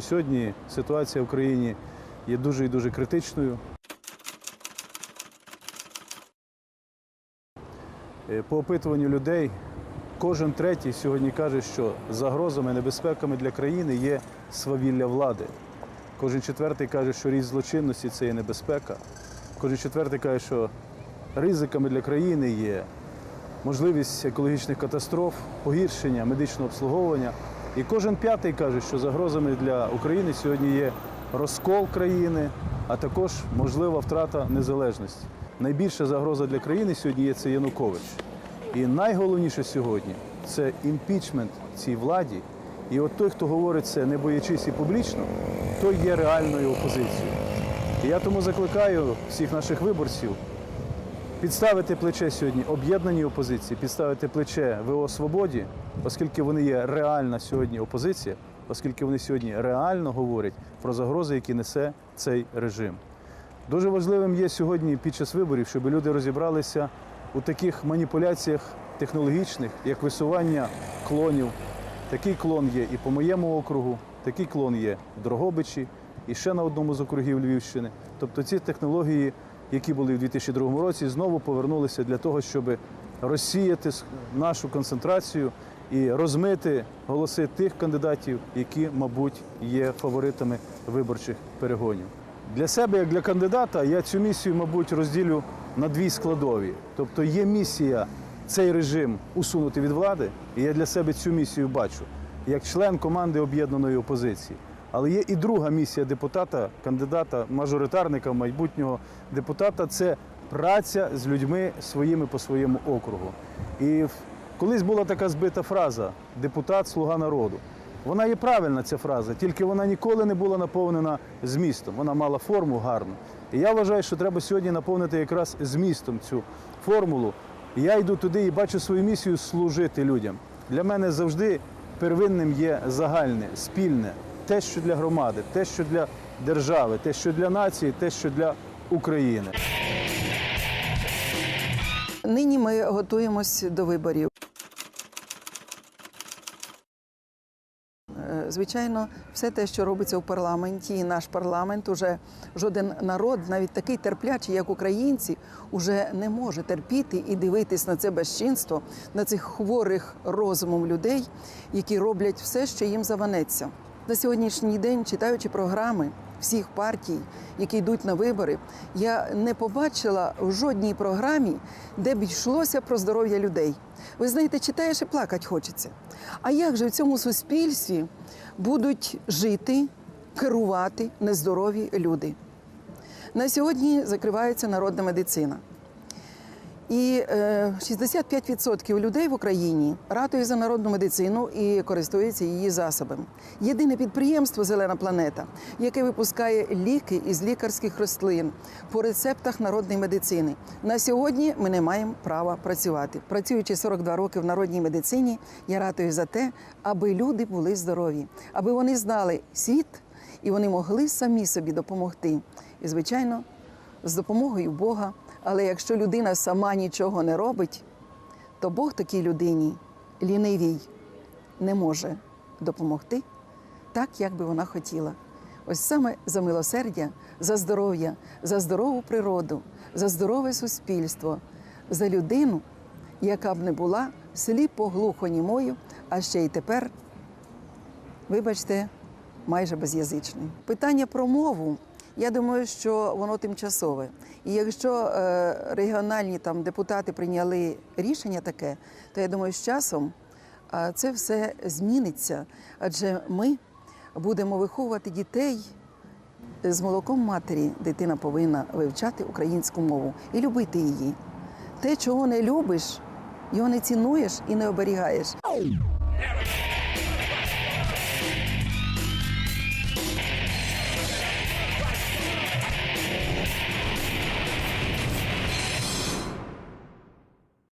Сьогодні ситуація в країні є дуже і дуже критичною. Е, По опитуванню людей кожен третій сьогодні каже, що загрозами, небезпеками для країни є свавілля влади. Кожен четвертий каже, що ріст злочинності це є небезпека. Кожен четвертий каже, що ризиками для країни є можливість екологічних катастроф, погіршення медичного обслуговування. І кожен п'ятий каже, що загрозами для України сьогодні є розкол країни, а також можлива втрата незалежності. Найбільша загроза для країни сьогодні є це Янукович. І найголовніше сьогодні це імпічмент цій владі. І от той, хто говорить це, не боячись і публічно, той є реальною опозицією. І я тому закликаю всіх наших виборців підставити плече сьогодні об'єднаній опозиції, підставити плече ВО Свободі, оскільки вони є реальна сьогодні опозиція, оскільки вони сьогодні реально говорять про загрози, які несе цей режим. Дуже важливим є сьогодні під час виборів, щоб люди розібралися у таких маніпуляціях технологічних, як висування клонів. Такий клон є і по моєму округу, такий клон є в Дрогобичі і ще на одному з округів Львівщини. Тобто ці технології, які були в 2002 році, знову повернулися для того, щоб розсіяти нашу концентрацію і розмити голоси тих кандидатів, які, мабуть, є фаворитами виборчих перегонів. Для себе, як для кандидата, я цю місію, мабуть, розділю на дві складові. Тобто є місія цей режим усунути від влади, і я для себе цю місію бачу як член команди об'єднаної опозиції. Але є і друга місія депутата, кандидата, мажоритарника, майбутнього депутата це праця з людьми своїми по своєму округу. І колись була така збита фраза депутат слуга народу. Вона є правильна, ця фраза, тільки вона ніколи не була наповнена змістом. Вона мала форму гарну. І я вважаю, що треба сьогодні наповнити якраз змістом цю формулу. Я йду туди і бачу свою місію служити людям. Для мене завжди первинним є загальне, спільне, те, що для громади, те, що для держави, те, що для нації, те, що для України. Нині ми готуємось до виборів. Звичайно, все те, що робиться в парламенті, і наш парламент, уже жоден народ, навіть такий терплячий, як українці, уже не може терпіти і дивитись на це безчинство, на цих хворих розумом людей, які роблять все, що їм заванеться. На сьогоднішній день, читаючи програми всіх партій, які йдуть на вибори, я не побачила в жодній програмі, де б йшлося про здоров'я людей. Ви знаєте, читаєш і плакати хочеться. А як же в цьому суспільстві будуть жити, керувати нездорові люди? На сьогодні закривається народна медицина. І е, 65% людей в Україні ратують за народну медицину і користуються її засобами. Єдине підприємство Зелена планета, яке випускає ліки із лікарських рослин по рецептах народної медицини. На сьогодні ми не маємо права працювати. Працюючи 42 роки в народній медицині, я ратую за те, аби люди були здорові, аби вони знали світ і вони могли самі собі допомогти. І, звичайно, з допомогою Бога. Але якщо людина сама нічого не робить, то Бог такій людині лінивій не може допомогти так, як би вона хотіла. Ось саме за милосердя, за здоров'я, за здорову природу, за здорове суспільство, за людину, яка б не була сліпо глухонімою, а ще й тепер, вибачте, майже безязичною. Питання про мову. Я думаю, що воно тимчасове. І якщо е, регіональні там депутати прийняли рішення таке, то я думаю, з часом е, це все зміниться. Адже ми будемо виховувати дітей з молоком матері. Дитина повинна вивчати українську мову і любити її. Те, чого не любиш, його не цінуєш і не оберігаєш.